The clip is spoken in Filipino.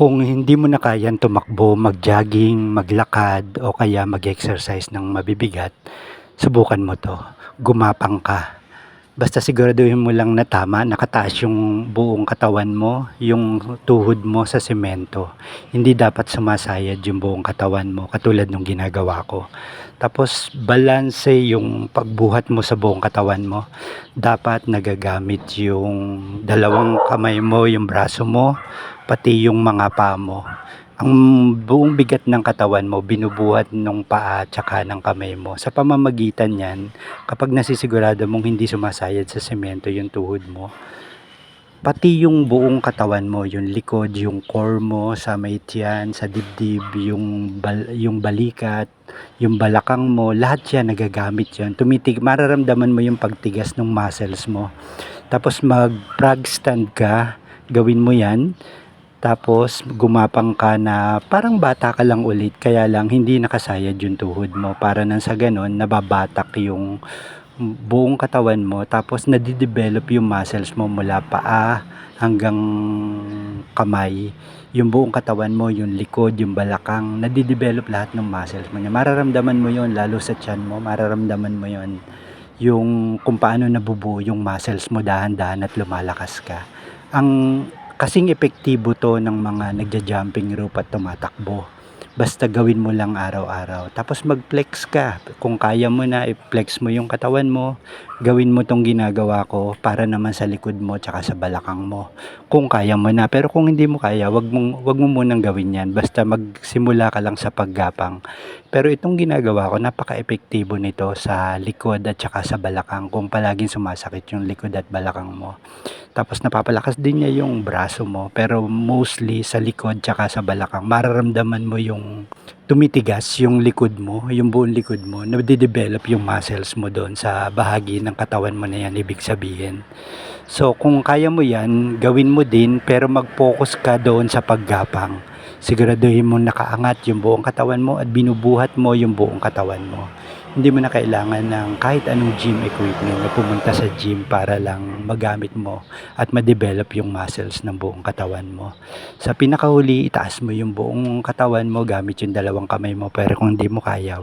Kung hindi mo na kayang tumakbo, mag-jogging, maglakad o kaya mag-exercise ng mabibigat, subukan mo 'to, gumapang ka. Basta siguraduhin mo lang na tama, nakataas yung buong katawan mo, yung tuhod mo sa semento. Hindi dapat sumasayad yung buong katawan mo katulad nung ginagawa ko. Tapos balanse yung pagbuhat mo sa buong katawan mo. Dapat nagagamit yung dalawang kamay mo, yung braso mo, pati yung mga paa mo. Ang buong bigat ng katawan mo binubuhat nung paa tsaka ng kamay mo. Sa pamamagitan niyan, kapag nasisigurado mong hindi sumasayad sa semento yung tuhod mo, pati yung buong katawan mo, yung likod, yung core mo, sa may tiyan, sa dibdib, yung, bal- yung balikat, yung balakang mo, lahat yan nagagamit yan. Tumitig, mararamdaman mo yung pagtigas ng muscles mo. Tapos mag frog stand ka, gawin mo yan. Tapos gumapang ka na parang bata ka lang ulit, kaya lang hindi nakasayad yung tuhod mo. Para nang sa ganon, nababatak yung buong katawan mo. Tapos nadidevelop yung muscles mo mula paa hanggang kamay. Yung buong katawan mo, yung likod, yung balakang, nadidevelop lahat ng muscles mo. niya. Mararamdaman mo yon lalo sa tiyan mo, mararamdaman mo yon yung kung paano nabubuo yung muscles mo dahan-dahan at lumalakas ka. Ang kasing epektibo to ng mga nagja-jumping rope at tumatakbo. Basta gawin mo lang araw-araw. Tapos mag-flex ka. Kung kaya mo na, i-flex mo yung katawan mo. Gawin mo tong ginagawa ko para naman sa likod mo tsaka sa balakang mo. Kung kaya mo na. Pero kung hindi mo kaya, wag, mong, wag mo munang gawin yan. Basta magsimula ka lang sa paggapang. Pero itong ginagawa ko, napaka-epektibo nito sa likod at tsaka sa balakang. Kung palaging sumasakit yung likod at balakang mo. Tapos napapalakas din niya yung braso mo. Pero mostly sa likod tsaka sa balakang. Mararamdaman mo yung tumitigas yung likod mo, yung buong likod mo. Nade-develop yung muscles mo doon sa bahagi ng katawan mo na yan. Ibig sabihin. So kung kaya mo yan, gawin mo din pero mag-focus ka doon sa paggapang. Siguraduhin mo nakaangat yung buong katawan mo at binubuhat mo yung buong katawan mo. Hindi mo na kailangan ng kahit anong gym equipment na pumunta sa gym para lang magamit mo at ma-develop yung muscles ng buong katawan mo. Sa pinakahuli, itaas mo yung buong katawan mo gamit yung dalawang kamay mo pero kung hindi mo kaya,